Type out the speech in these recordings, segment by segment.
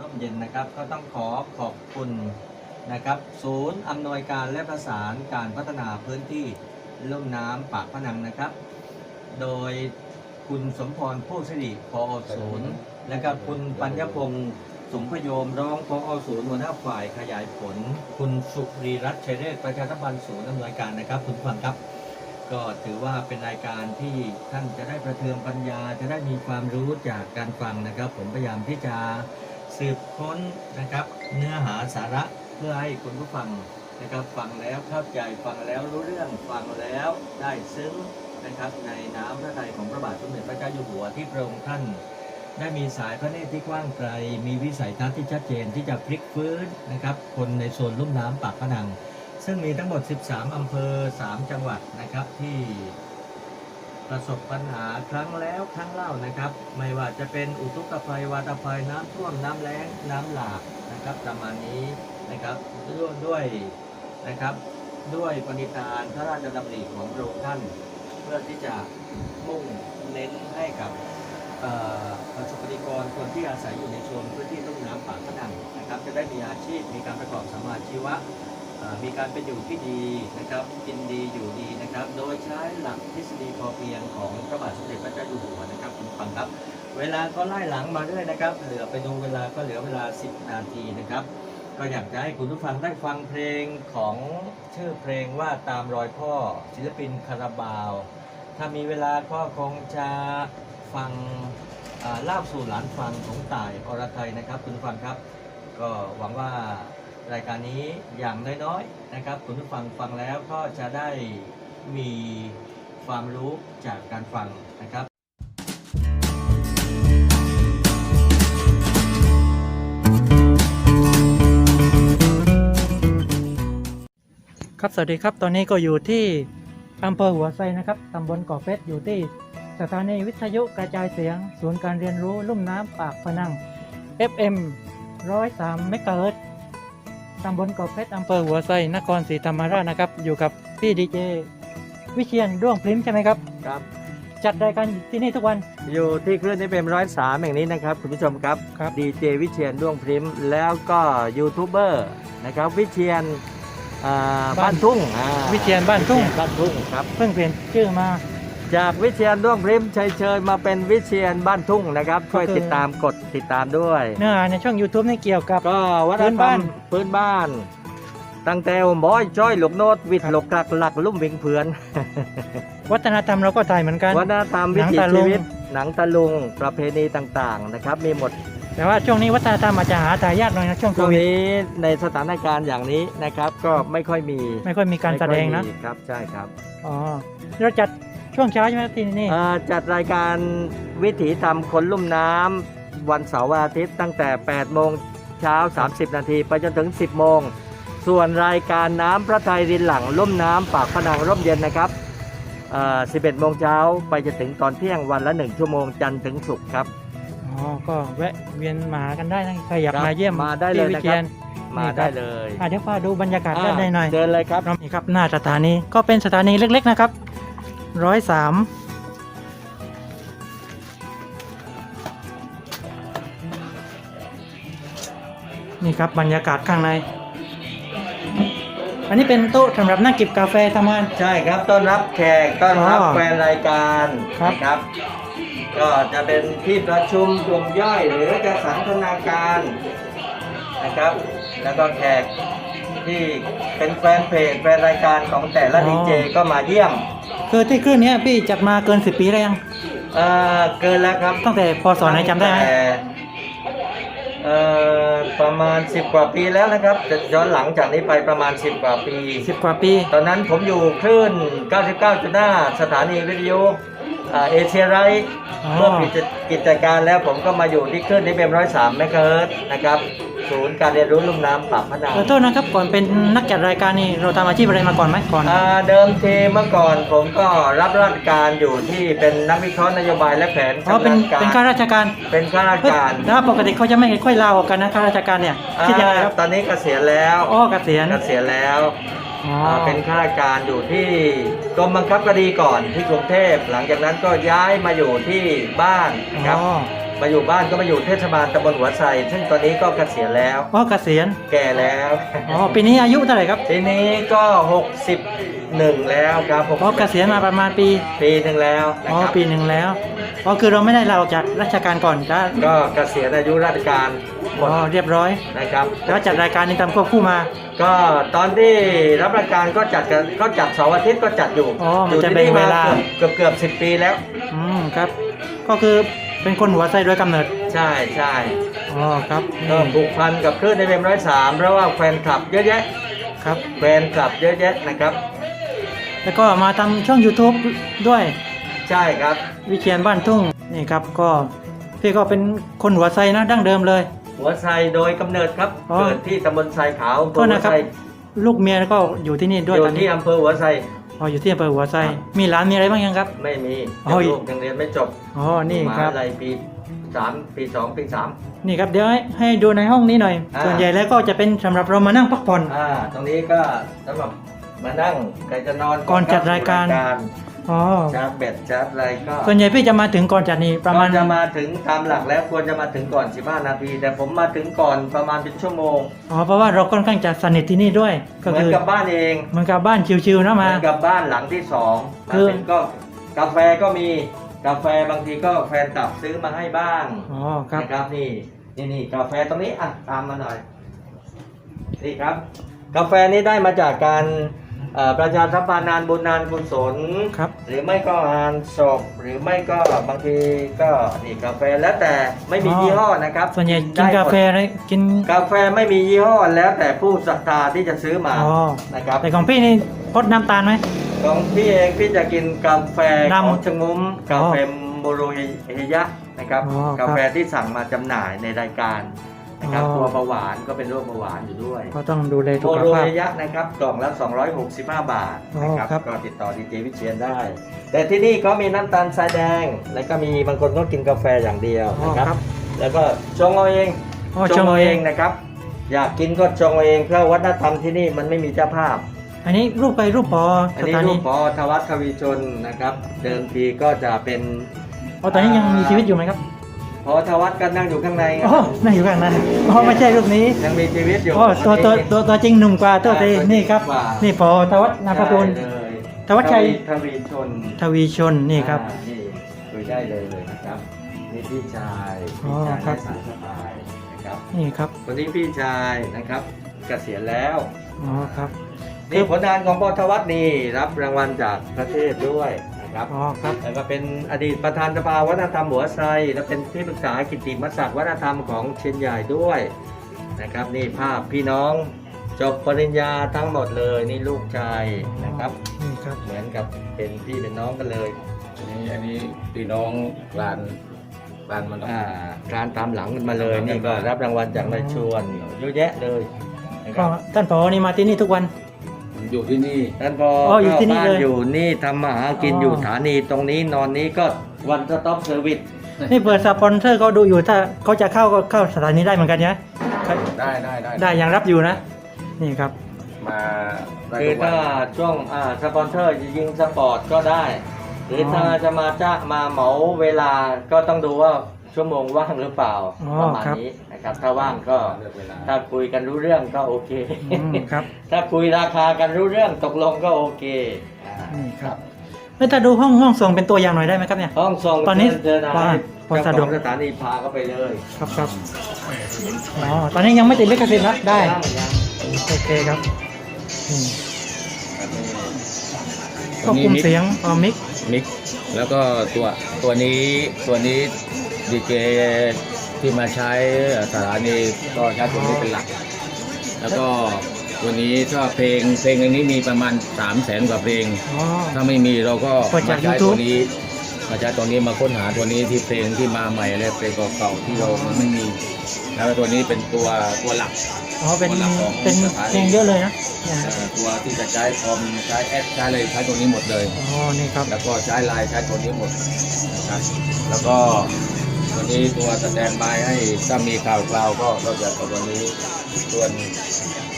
ร่มเย็นนะครับ ก็ต้องขอขอบคุณนะครับ ศูนย์อำนวยการและประสานการพัฒนาพื้นที่ลุ่มน้ำปากพนังนะครับ โดยคุณสมพรผู้สิริพอศูนย์และก็คุณปัญญพงศ์สมพโยมร้องพอศูนย์หัวหน้าฝ่ายขยายผล คุณสุรีรัตน์ชัยเรศประชาสัมพันธ์ศูนย์อำนวยการนะครับ คุณผู้ฟังครับ ก็ถือว่าเป็นรายการที่ท่านจะได้ประเทืองปัญญา จะได้มีความรู้จากการฟังนะครับ ผมพยายามที่จะ สืบค้นนะครับ เนื้อหาสาระเพื่อให้คุณผู้ฟังนะครับฟังแล้วเข้าใจฟังแล้วรู้เรื่องฟังแล้วได้ซึ้งนะครับในน้ำพระทัยของพระบาทสมเด็จพระเจ้าอยู่หัวที่พระองค์ท่าน ได้มีสายพระเนตรที่กว้างไกล มีวิสัยทัศน์ที่ชัดเจนที่จะพลิกฟื้นนะครับ คนในโซนลุ่มน้ำปากพนัง ซึ่งมีทั้งหมด 13 อำเภอ 3 จังหวัดนะครับที่ ประสบปัญหาครั้งแล้วครั้งเล่านะครับ ไม่ว่าจะเป็นอุทกภัย วาตภัยน้ำท่วมน้ำแล้งน้ำหลากนะครับประมาณนี้นะครับด้วยด้วยนะครับ ด้วยปณิธานพระราชดำริของพระองค์ท่าน เพื่อที่จะมุ่งเน้นให้กับประสบนิกรคนที่อาศัยอยู่ในโซนพื้นที่ลุ่มน้ำปากพนังนะครับ จะได้มีอาชีพมีการประกอบสมาชีวะอ่า มีการเป็นอยู่ที่ดีนะครับกินดีอยู่ดีนะครับ โดยใช้หลักทฤษฎีพอเพียงของพระบาทสมเด็จพระเจ้าอยู่หัวนะครับคุณฟังครับ เวลาก็ไล่หลังมาเรื่อยนะครับ เหลือไปดูเวลาก็เหลือเวลา 10 นาทีนะครับ ก็อยากจะให้คุณผู้ฟังได้ฟังเพลงของชื่อเพลงว่าตามรอยพ่อศิลปินคาราบาว ถ้ามีเวลาก็คงจะฟังลาบสู่หลานฟังของต่ายอรไทยนะครับ คุณผู้ฟังครับ ก็หวังว่า รายการนี้อย่างน้อยๆนะครับ คุณผู้ฟังฟังแล้วก็จะได้มีความรู้จากการฟังนะครับครับสวัสดีครับ ตอนนี้ก็อยู่ที่อำเภอหัวไซนะครับตำบลเกาะเพชรอยู่ที่สถานีวิทยุกระจายเสียง ศูนย์การเรียนรู้ลุ่มน้ำปากพนัง FM 103เมกะเฮิรตซ์ ตำบลเกาะเพชรอำเภอหัวไซนครศรีธรรมราชนะครับ อยู่กับพี่ดีเจวิเชียนด้วงพริมใช่ไหมครับ ครับ จัดรายการที่นี่ทุกวัน อยู่ที่คลื่นที่เป็นร้อยสามแห่งนี้นะครับคุณผู้ชมครับครับ ดีเจวิเชียนด้วงพริมแล้วก็ยูทูบเบอร์นะครับวิเชียนอ่าบ้านทุ่งอ่าวิเชียนบ้านทุ่งวิเชียบ้านทุ่งครับ เพิ่งเปลี่ยนชื่อมา จากวิเชียนด้วงพริมชัยเชยมาเป็นวิเชียนบ้านทุ่งนะครับ ช่วยก็คือติดตามกดติดตามด้วย เนื้อหาในช่อง YouTube นี่เกี่ยวกับ ก็วัฒนพื้นธรรบ้ามน พื้นบ้าน ตั้งแต่หมอยจ้อยหลกโนดวิทครับหลกกลักหลักลุ่มเวียงเผือน วัฒนธรรมเราก็ถ่ายเหมือนกัน วัฒนธรรมวิถีหนังตะลุชีง วิต หนังตะลุงประเพณีต่างๆนะครับ มีหมดแต่ว่าช่วงนี้วัฒนธรรมอาจจะหาถ่ายยากหน่อยนะช่วงโคช่วงวิดนี้ในสถานการณ์อย่างนี้นะครับ ก็ไม่ค่อยมีไม่ค่อยมีการแสดงนะไม่ค่อยมีครับใช่ครับอ๋อเราจัด ช่วงเช้าใช่ไหมที่นี่เอ่อจัดรายการวิถีธรรมคนลุ่มน้ำวันเสาร์วันอาทิตย์ตั้งแต่ 8 โมงเช้า 30 นาทีไปจนถึง 10 โมง ส่วนรายการน้ำพระทัยรินหลังลุ่มน้ำปากพนังร่มเย็นนะครับเอ่อ11 โมงเช้าไปจนถึงตอนเที่ยงวันละ 1 ชั่วโมงจันทร์ถึงศุกร์ครับ อ๋อก็แวะเวียนมากันได้นะใครอยากครับมาเยี่ยมมาได้เลยพี่วินะครับเชียนมานี่ครับได้เลยอะเดี๋ยวพาดูบรรยากาศด้านในหน่อยเดินเลยครับ นี่ครับหน้าสถานีก็เป็นสถานีเล็กๆนะครับ ร้อยสามนี่ครับบรรยากาศข้างใน อันนี้เป็นโต๊ะสำหรับนั่งจิบกาแฟทำงาน ใช่ครับต้อนรับแขกต้อนรับอ๋อแฟนรายการครับ นะครับ ก็จะเป็นที่ประชุมกลุ่มย่อยหรือจะสันทนาการนะครับ แล้วก็แขกที่เป็นแฟนเพจแฟนรายการของแต่ละดีเจก็มาเยี่ยม คือที่คลื่นเนี้ยพี่จัดมาเกินสิบปีแล้วยังเอ่อเกินแล้วครับตั้งแต่พศไหนจำได้ไหมตั้งแต่เอ่อประมาณ 10 กว่าปีแล้วนะครับจะย้อนหลังจากนี้ไปประมาณ 10 กว่าปี สิบกว่าปี ตอนนั้นผมอยู่คลื่น 99.5 สถานีวิทยุอ่าเอเชียไรท์อ๋อ เมื่อปิดกิจการแล้วผมก็มาอยู่ที่คลื่นที่เป็น103เมกะเฮิรตซ์นะครับ ศูนย์การเรียนรู้ลุ่มน้ำปากพนังขอโทษนะครับก่อนเป็นนักจัดรายการนี่เราทำอาชีพอะไรมาก่อนไหมก่อน อ่าเดิมทีเมื่อก่อนผมก็รับราชการอยู่ที่เป็นนักวิเคราะห์นโยบายและแผนอ๋อเป็นชำาญเป็นข้าราชการเป็นข้าราชเฮ้ยการแล้วปกติเขาจะไม่ค่อยเล่ากันนะข้าราชการเนี่ยคิดยังไงครับอ่าตอนนี้เกษียณแล้วอ๋อเกษียณเกษียณแล้วอ๋ออ่าเป็นข้าราชการอยู่ที่กรมบังคับคดีก่อนที่กรุงเทพหลังจากนั้นก็ย้ายมาอยู่ที่บ้านนะครับ อ๋อ มาอยู่บ้านก็มาอยู่เทศบาลตำบลหัวไซซึ่งตอนนี้ก็เกษียณแล้ว อ๋อเกษียณแก่แล้วอ๋อปีนี้อายุเท่าไหร่ครับทีนี้ก็ 61 แล้วครับผมอ๋อเกษียณมาประมาณปีปีหนึ่งแล้วนะอ๋อครับปีหนึ่งแล้วอ๋อคือเราไม่ได้ลาออกจากราชการก่อนจ้าก็เกษียณอายุราชการหมอ๋ดอเรียบร้อย นะครับ แล้วจัดรายการนี้ตามควบคู่มา ก็ตอนที่รับราชการก็จัดกันก็จัดเสาร์อาทิตย์ก็จัดอยู่อ๋อมันยู่จะที่แบ่งเวลา เกือบเกือบสิบปีแล้ว อืมครับ ก็คือ เป็นคนหัวไส้โดยกำเนิด ใช่ใช่อ๋อครับก็นี่ผูกพันกับคลื่นในเอ็มร้อยสามเพราะว่าแฟนคลับเยอะแยะครับ แฟนคลับเยอะแยะนะครับ แล้วก็มาทำช่อง YouTube ด้วย ใช่ครับ วิเชียนบ้านทุ่งนี่ครับก็พี่ก็เป็นคนหัวไส้นะดั้งเดิมเลย หัวไซโดยกำเนิดครับ อ๋อเกิดที่ตำบลไซขาวโทษนะครับหัวไซลูกเมียก็อยู่ที่นี่อด้วยยู่ตอนนี้ ที่อำเภอหัวไซ อ๋ออยู่ที่อำเภอหัวไส้ครับมีร้านมีอะไรบ้างยังครับ ไม่มีอ๋อลูกยังเรียนไม่จบอ๋อนี่ครับมหาอะไรปีสามปีสองปีสามนี่ครับเดี๋ยวให้ให้ดูในห้องนี้หน่อยอ่าส่วนใหญ่แล้วก็จะเป็นสำหรับเรามานั่งพักผ่อน อ่า ตรงนี้ก็สำหรับมานั่งใครจะนอนก่อนจัดรายการเข้สู่ อ๋อชาร์จแบตชาร์จอะไรก็ส่วนใหญ่พี่จะมาถึงก่อนจัดนี่ประมาณก็จะมาถึงตามหลักแล้วควรจะมาถึงก่อน 15 นาที แต่ผมมาถึงก่อนประมาณเป็นชั่วโมงอ๋อเพราะว่าเราค่อนข้างจะสนิทที่นี่ด้วย ก็เหมือคืนอกับบ้านเองเหมันกับบ้านชิวๆนะเหมืมาอนกับบ้านหลังที่สองมาคือถึงก็กาแฟก็มีกาแฟบางทีก็แฟนตับซื้อมาให้บ้างอ๋อครับนะครับนี่นี่นี่กาแฟตรงนี้อะตามมาหน่อยนี่ครับ กาแฟนี้ได้มาจากการเอ่อ ประชาสัมพันธ์งานบุญงานกุศลครับ หรือไม่ก็งานศพหรือไม่ก็บางทีก็นี่กาแฟแล้วแต่ไม่มียี่ห้อนะครับส่วนใหญ่กินได้หมดกาแฟอะไรกินกาแฟไม่มียี่ห้อแล้วแต่ผู้ศรัทธาที่จะซื้อมาอ๋อนะครับแต่ของพี่นี่พดน้ำตาลไหม ของพี่เองพี่จะกินกาแฟดำของชะงุ้มกาแฟโมโรเฮยะนะครับอ๋อครับกาแฟที่สั่งมาจำหน่ายในรายการ นะครับอ๋อตัวเบาหวานก็เป็นโรคเบาหวานอยู่ด้วย ก็ต้องดูแลสุโมขโรภาพเฮยะนะครับกล่องละ 265 บาทนะครับอ๋อครับ ก็ติดต่อดีเจวิเชียนได้ แต่ที่นี่ก็มีน้ำตาลทรายแดง แล้วก็มีบางคนก็กินกาแฟอย่างเดียวอ๋อนะครับครับแล้วก็ชงเอาเองอ๋อชชงงเอาเอาเอเองงนะครับ อยากกินก็ชงเอาเองเพราะวัฒนธรรมที่นี่มันไม่มีเจ้าภาพ อันนี้รูปไปรูปปออันสนี้ถารูนีปพอทวัฒทวีชนนะครับ เดิมทีก็จะเป็น อ๋อตอนนี้ยังมีชีวิตอยู่ไหมครับ พอทวัฒก็นั่งอยู่ข้างในคอ๋อรับนั่งอยู่ข้างในอ๋อไม่ใช่รูปนี้ยังมีชีวิตอยู่อ๋อตัวตัวตัวตัวจริงหนุ่มกว่าตัวเตอ่าตัวจริงนี่ครับกว่านี่ปอทวัฒนาภกุลใช่เลยทวัชชัย ทวีชนทวีชนนี่ครับ อ่านี่คุยได้เลยเลยนะครับนี่พี่ชายอ๋อพี่ชายครับได้สายสบายนะครับนี่ครับคนนี้พี่ชายนะครับเกษียณแล้ว อ๋อครับ นี่ผลงานของปอทวัฒนี่รับรางวัลจากประเทศด้วยนะ ครับอ๋อครับ แล้วก็เป็นอดีตประธานสภาวัฒนธรรมหัวไซและเป็นที่ปรึกษากิตติมศักดิ์วัฒนธรรมของเชียนใหญ่ด้วยนะครับ นี่ภาพพี่น้องจบปริญญาทั้งหมดเลยนี่ลูกชายนะครับ นี่ครับ เหมือนกับเป็นพี่เป็นน้องกันเลยอันนี้อันนี้พี่น้องลานลานมันอ่าการตามหลังกันมาเลยนี่ก็รับรางวัลจากนายชวนเยอะแยะเลยนะคก็รับท่านปอนี่มาที่นี่ทุกวัน อยู่ที่นี่ท่านพออ๋ออยู่ที่นี่บ้าเลยอยู่นี่ทำมาหากินอ๋อออ ยู่สถานีตรงนี้นอนนี้ก็วันสต็อปเซอร์วิสนี่เปิดสปอนเซอร์เขาดูอยู่ถ้าเขาจะเข้าก็เข้าสถานีได้เหมือนกันใช่ไหมได้ได้ได้ได้ยังรับอยู่นะ นี่ครับ มาได้คือทุกวัน ถ้าช่วงอ่าสปอนเซอร์ยิงสปอร์ตก็ได้ หรืออถ้าจะมาจ้างมาเหมาเวลาก็ต้องดูว่า ชั่วโมงว่างหรือเปล่าอ๋อประมาณครับ นี้นะครับ ถ้าว่างก็เลือกเวลา ถ้าคุยกันรู้เรื่องก็โอเค อืมครับ ถ้าคุยราคากันรู้เรื่องตกลงก็โอเคอ่านี่ครับแล้วถ้าดูห้องห้องส่งเป็นตัวอย่างหน่อยได้ไหมครับเนี่ย ห้องส่งตอนนี้เชิญนะว่าให้พอเจ้าสะขดอวกงสถานีพาก็ไปเลยครับครับอ๋อตอนนี้ยังไม่ติดลิขสิทธิ์นะได้ ยังยัง โอเคครับอืมอันนี้ควบคุมเสียงออมิก มิกแล้วก็ตัวตัวนี้ตัวนี้ ดีเจที่มาใช้สถานีก็ใช้ตัวนี้เป็นหลัก แล้วก็ตัวนี้ถ้าเพลงเพลงอันนี้มีประมาณ3 0 0แสนกว่าเพลง อ๋อ ถ้าไม่มีเราก็เปิดจากมาใช้ YouTube ตัวนี้ มาใช้ตัวนี้มาค้นหาตัวนี้ที่เพลงที่มาใหม่และเพลงเก่าๆที่เราไม่มี แล้วตัวนี้เป็นตัวตัวหลัก อ๋อเป็นคนละของ เป็นสถานีเพลงเยอะเลยนะเนี่ยเอ่อตัวที่จะใช้คอมใช้แอปใช้อะไรใช้ตัวนี้หมดเลย อ๋อนี่ครับแล้วก็ใช้ไลน์ใช้ตัวนี้หมดนะครับแล้วก็ตั วนี้ตัวสแตนบายให้ถ้ามีข่าวคราวก็เราจะเอาตัวนี้ส่วน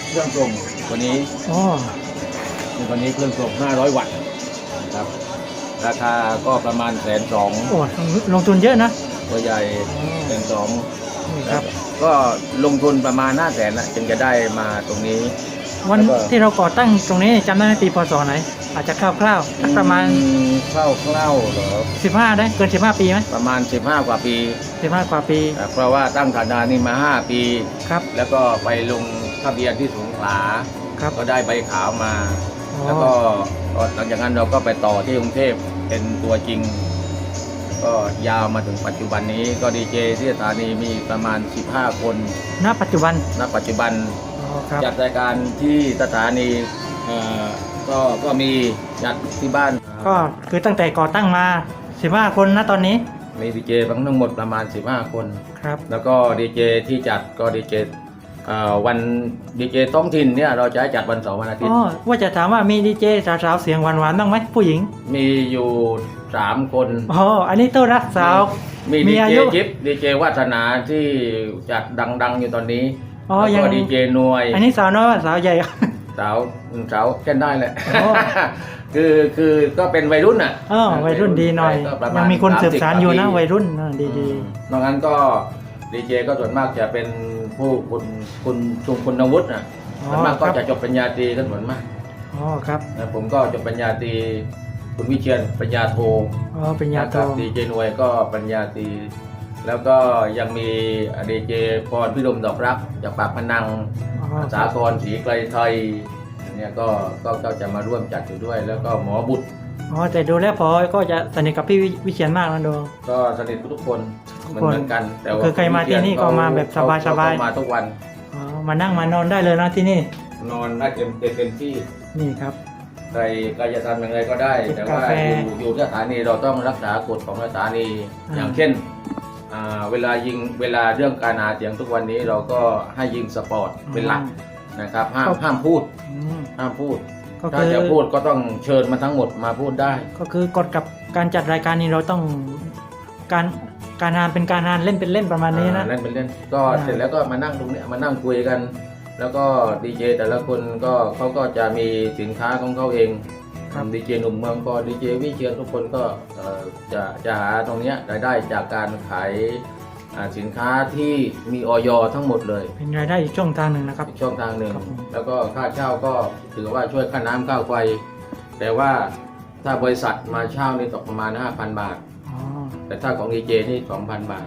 เครื่องส่งตัวนี้อ๋อตัวนี้เครื่องส่ง500 วัตต์นะครับ ราคาก็ประมาณแสนสองโอ้ลงทุนเยอะนะ ตัวใหญ่เป็นสองนี่ครับก็ลงทุนประมาณห้าแสนนะจึงจะได้มาตรงนี้ วันแล้วก็ที่เราก่อตั้งตรงนี้จำได้ไหมปีพศไหน อาจจะคร่าวๆสักประมาณคร่าวคร่าวๆเหรอ15 ได้เกิน 15 ปีไหมประมาณ 15 กว่าปี15 กว่าปีอะเพราะว่าตั้งฐานานี่มา 5 ปีครับ แล้วก็ไปลงทะเบียนที่สงขลาครับก็ได้ใบขาวมาอ๋อแล้วก็หลังจากนั้นเราก็ไปต่อที่กรุงเทพเป็นตัวจริง ก็ยาวมาถึงปัจจุบันนี้ก็ดีเจที่สถานีมีประมาณ 15 คนณปัจจุบันณปัจจุบันอ๋อครับจัดรายการที่สถานีเอ่อ ก็ก็มีจัดที่บ้านก็คือตั้งแต่ก่อตั้งมา 15 คนนะตอนนี้มีดีเจทั้งหมดประมาณ 15 คน ครับ แล้วก็ดีเจที่จัดก็ดีเจเอ่อวันดีเจท้องถิ่นเนี่ยเราจะให้จัดวันเสาร์วันอาทิตอ๋ย์ อว่าจะถามว่ามีดีเจสาวๆเสียงหวานๆบ้างไหมผู้หญิงมีอยู่สามคน อ๋ออันนี้ต้นรักสาว มีมีดีอาเจยุจิ๊บดีเจวัฒนาที่จัดดัง ๆ อยู่ตอนนี้อ๋อแล้วยัง ก็ดีเจนวย อันนี้สาวน้อยว่าสาวใหญ่ สาวสาวแค่ได้แหละอ๋อคือคือก็เป็นวัยรุ่นอะอ๋อวัยรุ่นดีหน่อยก็ประาณยังมีคนสืบสารอยู่นะ30วัยรุ่นนะดีอืมนอกนั้นก็ดีเจก็ส่วนมากจะเป็นผู้คุณคุณชุมคุณวุฒินะๆอ๋อส่วนมากคก็รับจะจบปริญญาตรีกันส่วนมากอ๋อครับนะผมก็จบปริญญาตรีคุณวิเชียนปริญญาโทอ๋อเป็นยาโตนะครับดีเจนวยก็ปริญญาตรี แล้วก็ยังมีดีเจพรพิรมดอกรักจากปากพนังอ๋อคสารับกรศรีไกลไทยเนี่ยก็ก็ก็จะมาร่วมจัดอยู่ด้วย แล้วก็หมอบุตรอ๋อแต่ดูแล้วพอก็จะสนิทกับพี่วิเชียนมากนะดูก็สนิททุกคนทุกเหมือนคนเหมือนกัน แต่ว่าคือใครมาที่นี่ก็มาแบบสบายๆเขเขมาทุกวันอ๋อมานั่งมานอนได้เลยนะที่นี่ นอนได้เต็มเต็มเต็มที่นี่ครับใครใครจะทำอย่างไรก็ได้จิบแต่ว่ากาแฟอยู่อยู่สถานีเราต้องรักษากฎของสถานีอ่าอย่างเช่นอ่า เวลายิงเวลาเรื่องการหาเสียงทุกวันนี้เราก็ให้ยิงสปอร์ตเป็นหลักนะครับห้ามห้ามพูดอืมห้ามพูดก็ถ้าคือจะพูดก็ต้องเชิญมาทั้งหมดมาพูดได้ ก็คือกฎกับการจัดรายการนี้เราต้องการการงานเป็นการงานเล่นเป็นเล่นประมาณนี้นะอ่าเล่นเป็นเล่นก็อ่าเสร็จแล้วก็มานั่งตรงเนี้ยมานั่งคุยกัน แล้วก็ดีเจแต่ละคนก็เขาก็จะมีสินค้าของเขาเอง ดีเจหนุ่มเมืองก็ดีเจวิเชียนทุกคนก็เอ่อจะจะหาตรงเนี้ยรายได้จากการขายอ่าสินค้าที่มีออยทั้งหมดเลย เป็นรายได้อีกช่องทางหนึ่งนะครับอีกช่องทางหนึ่งครับผมแล้วก็ค่าเช่าก็ถือว่าช่วยค่าน้ำค่าไฟแต่ว่าถ้าบริษัทมาเช่านี่ตกประมาณ 5,000 บาทอ๋อแต่ถ้าของดีเจนี่2,000 บาท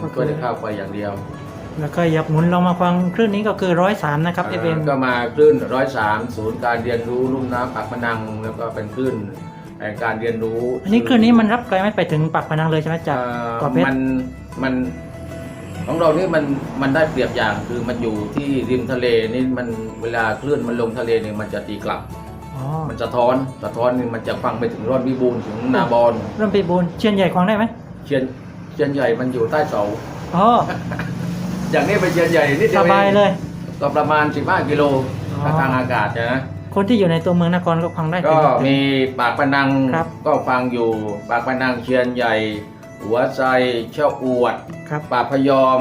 ก็คือก็ได้ค่าไฟอย่างเดียว แล้วก็อยากหมุนลองมาฟังคลื่นนี้ก็คือร้อยสามนะครับที่เป็นอ่าก็มาคลื่นร้อยสามศูนย์การเรียนรู้ลุ่มน้ำปากพนังแล้วก็เป็นคลื่นแห่งการเรียนรู้อันนี้คลื่นนี้มันรับไกลไหม่ไปถึงปากพนังเลยใช่ไหมจากอ่าเกาะเพชรมันมันของเรานี่มันมันได้เปรียบอย่างคือมันอยู่ที่ริมทะเลนี่มันเวลาคลื่นมันลงทะเลเนี่ยมันจะตีกลับอ๋อมันสะท้อนสะท้อนนี่มันจะฟังไปถึงร่อนวิบูลย์ถึงนาบอนเริ่มไปบูนเชียนใหญ่ควางได้ไหมเชียนเชียนใหญ่มันอยู่ใต้เสาอ๋อ อย่างนี้ไปเชียนใหญ่นิดเดีสยวบายเลย ก็ประมาณ 15 กิโลอ๋อถ้าทางอากาศนะ คนที่อยู่ในตัวเมืองนครก็ฟังได้ก็ถึงมีปากพนังครับ ก็ฟังอยู่ ปากพนังเชียนใหญ่ หัวไซเช่าอวด ครับปากพยอม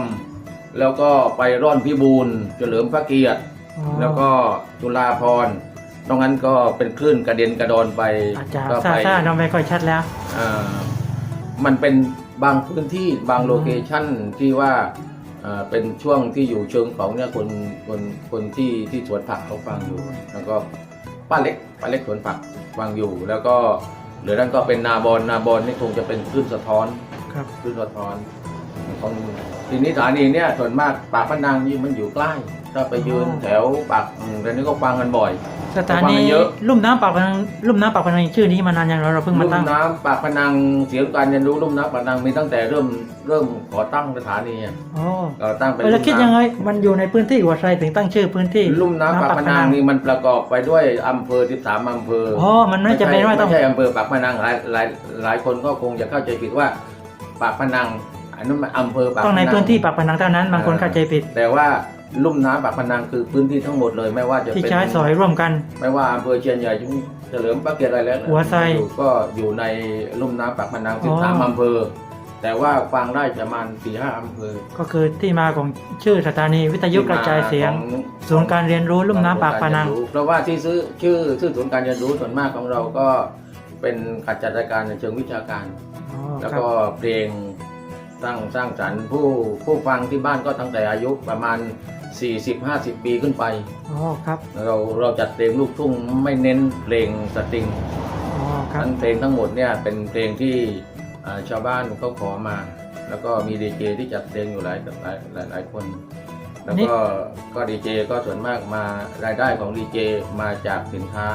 แล้วก็ไปร่อนพิบูลเฉลิมพระเกียรติ อ๋อ แล้วก็จุฬาพรณ์ตรงนั้นก็เป็นคลื่นกระเด็นกระดอนไปอาจจะก็ซาไปซาเราไม่ค่อยชัดแล้ว อ่ามันเป็นบางพื้นที่บางอืมโลเคชั่นที่ว่าอ่า เป็นช่วงที่อยู่เชิงเขาเนี่ยคนคนคนที่ที่สวนผักเขาฟังอยู่ แล้วก็ป้าเล็กป้าเล็กสวนผักฟังอยู่ แล้วก็เหลือนั้นก็เป็นนาบอนนาบอนนี่คงจะเป็นคลื่นสะท้อนครับคลื่นสะท้อนของทีนี้สถานีเนี่ยส่วนมากปากพนังนี่มันอยู่ใกล้ ถ้าไปยืนอ๋อแถวปากอืมเดี๋ยวนี้ก็ฟังกันบ่อย สถานีฟังเยอะลุ่มน้ำปากพนังลุ่มน้ำปากพนังชื่อนี้มานานยังเราเราเพิ่งมาลุ่ตั้งมน้ำปากพนังเสียงการเรียนรู้ลุ่มน้ำปากพนังมีตั้งแต่เริ่มเริ่มก่อตั้งสถานีอะอ๋อก่อตั้งเป็นเออแล้วคิดยังไงมันอยู่ในพื้นที่หัวไซถึงตั้งชื่อพื้นที่ลุ่มน้ำปากพนังนี่มันประกอบไปด้วยอำเภอ13อำเภออ๋อมันไม่จะเป็นว่าต้องไม่ใช่อำเภอปากพนังหลายหลายหลายคนก็คงจะเข้าใจผิดว่าปากพนังอันนั้นมันอำเภอปากพต้องในนังพื้นที่ปากพนังเท่านั้นบางคนเข้าใจผิดแต่ว่า ลุ่มน้ำปากพนังคือพื้นที่ทั้งหมดเลยไม่ว่าจะที่เป็น ใช้สอยร่วมกัน ไม่ว่าอำเภอเชียนใหญ่เฉลิมพระเกียรติอะไรแล้วหัวไซอยู่ก็อยู่ในลุ่มน้ำปากพนังอ๋อ13อำเภอ แต่ว่าฟังได้ประมาณสี่ห้าอำเภอก็คือที่มาของชื่อสถานีวิทยุกระจายเสียง ที่มาของ ศูนย์การเรียนรู้ลุ่มน้ำปากพนัง เพราะว่าที่ซื้อชื่อชื่อศูนย์การเรียนรู้ส่วนมากของเราก็เป็นการจัดรายการในเชิงวิชาการ อ๋อแล้วครับก็เพลงสร้างสร้างสรรค์ผู้ผู้ฟังที่บ้านก็ตั้งแต่อายุประมาณ 40-50 ปีขึ้นไป อ๋อครับ เราเราจัดเพลงลูกทุ่งไม่เน้นเพลงสตริงอ๋อครับทั้งเพลงทั้งหมดเนี่ยเป็นเพลงที่อ่าชาวบ้านเขาขอมา แล้วก็มีดีเจที่จัดเพลงอยู่หลายหลายหลายหลายคน แล้วก็ก็ดีเจก็ส่วนมากมารายได้ของดีเจมาจากสินค้า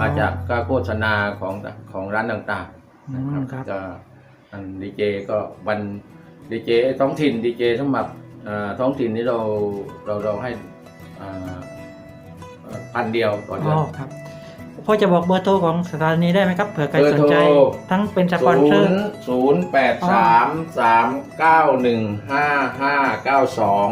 มาจากการโฆษณาของของร้านต่างๆอืนะมคครัรับ บก็อันดีเจก็วันดีเจท้องถิ่นดีเจสำหรับเอ่อ ท้องถิ่นนี่เราเราเราให้อ่าเอ่อพันเดียวต่อเดือ๋ออนครับพ่อจะบอกเบอร์โทรของสถานีได้ไหมครับเผื่อใครสนใจเบอร์โทรทั้งเป็นสปอนเซศูอร์นย์ศูนย์แปดสามสามเก้าหนึ่งห้าห้าเก้าสอง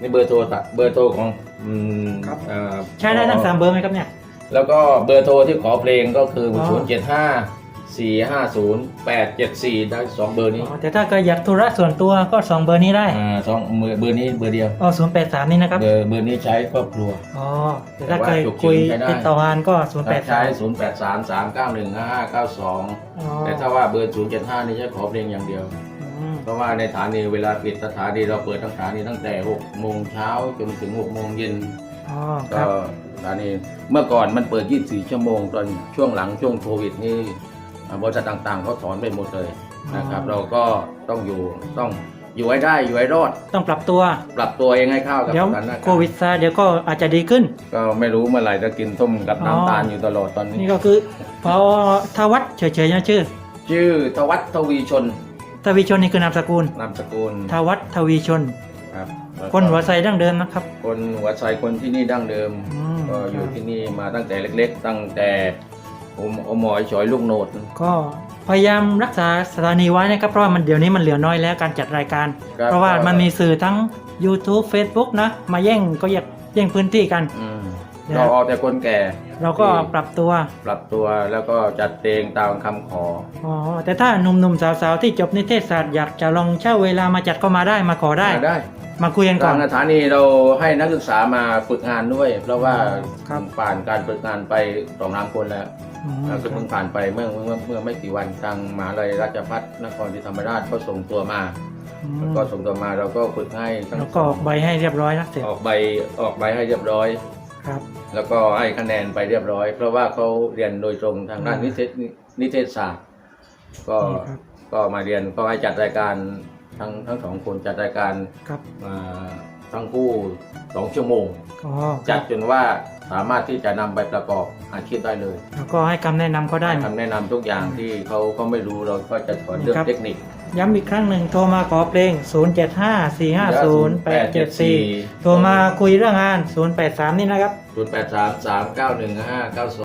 นี่เบอร์โทรตัดเบอร์โทรของอืมครับเอ่อใช้ได้ทั้งสามเบอร์ไหมครับเนี่ย แล้วก็เบอร์โทรที่ขอเพลงก็คืออ๋อศูนย์เจ็ดห้า สี่ห้าศูนย์แปดเจ็ดสี่ได้สองเบอร์นี้อ๋อแต่ถ้าเกิดอยากธุระส่วนตัวก็สองเบอร์นี้ได้อ่าสองเบอร์เบอร์นี้เบอร์เดียว อ๋อศูนย์แปดสามนี่นะครับ เบอร์เบอร์นี้ใช้ครอบครัว อ๋อแต่ถ้าแต่ว่าเคยฉุกเฉินคุยใช้ได้ติดต่องานก็ศูนย์แปดใช้สามศูนย์แปดสามสามเก้าหนึ่งห้าห้าเก้าสองอ๋อแต่ถ้าว่าเบอร์ศูนย์เจ็ดห้านี่ใช้ขอเพลงอย่างเดียว อืมเพราะว่าในสถานีเวลาปิดสถานีเราเปิดทั้งสถานีตั้งแต่6โมงเช้าจนถึง6โมงเย็น อ๋อคก็รับ สถานีเมื่อก่อนมันเปิด 24 ชั่วโมงตอนช่วงหลังช่วงโควิดนี่อ่า บริษัทต่างๆเขาถอนไปหมดเลยนะครับ เราก็ต้องอยู่ต้องอยู่ให้ได้อยู่ให้รอด ต้องปรับตัว ปรับตัวเองให้เข้ากับเดี๋ยวสถานการณ์โควิดซาเดี๋ยวก็อาจจะดีขึ้น ก็ไม่รู้เมื่อไหร่จะกินส้มกับอ๋อน้ำตาลอยู่ตลอดตอนนี้ นี่ก็คือพอทวัฒน์เฉยๆนะชื่อ ชื่อทวัฒทวีชน ทวีชนนี่คือนามสกุล นามสกุลทวัฒน์ทวีชน ครับแล้วก็คนหัวไซดั้งเดิมนะครับ คนหัวใจคนที่นี่ดั้งเดิมอืมก็อยู่ที่นี่มาตั้งแต่เล็ก ๆ ตั้งแต่ อมอมอยฉอยลูกโหนด ก็พยายามรักษาสถานีไว้นะครับเพราะว่ามันเดี๋ยวนี้มันเหลือน้อยแล้วการจัดรายการ ครับเพราะว่าก็มันมีสื่อทั้ง YouTube Facebook นะ มาแย่งก็อยากแย่งพื้นที่กัน อืมเดี๋ยวเราเอาแต่คนแก่เราก็ปรับตัวปรับตัวแล้วก็จัดเพลงตามคำขอ อ๋อแต่ถ้าหนุ่มๆสาวๆที่จบนิเทศศาสตร์อยากจะลองเช่าเวลามาจัดก็มาได้มาขอได้ ได้ มาคุยกันก่อทาน งสถานีเราให้นักศึกษามาฝึกงานด้วย เพราะว่าครับ ผ่านการฝึกงานไปสองสามคนแล้วอืมแล้วก็เพิ่งผ่านไปเมื่อเมื่อเมื่อไม่กี่วันทางมหาลัยราชภัฏนครศรีธรรมราชก็ส่งตัวมาอืมแล้วก็ส่งตัวมาเราก็ฝึกให้ทั้งแล้วก็ออกใบให้เรียบร้อยนะเสร็จออกใบออกใบให้เรียบร้อย ครับ แล้วก็ให้คะแนนไปเรียบร้อย เพราะว่าเขาเรียนโดยตรงทางด้านอืมนิเทศนิเทศศาสตร์ ก็นี่ครับ ก็มาเรียนก็ให้จัดรายการ ทั้งทั้งสองคนจัดรายการครับมาทั้งคู่สองชั่วโมง อ๋อคจัรัดบจนว่าสามารถที่จะนำไปประกอบอาชีพได้เลยแล้วก็ให้คำแนะนำเขาได้หมดคำแนะนำทุกอย่างที่เขาเขาไม่รู้เราก็จะสอนเรื่องครับ เทคนิคย้ำอีกครั้งหนึ่งโทรมาขอเพลง 0754508874 โทรมาคุยเรื่องงาน 083 นี่นะครับ0 8 3 3 9 1 5 9 2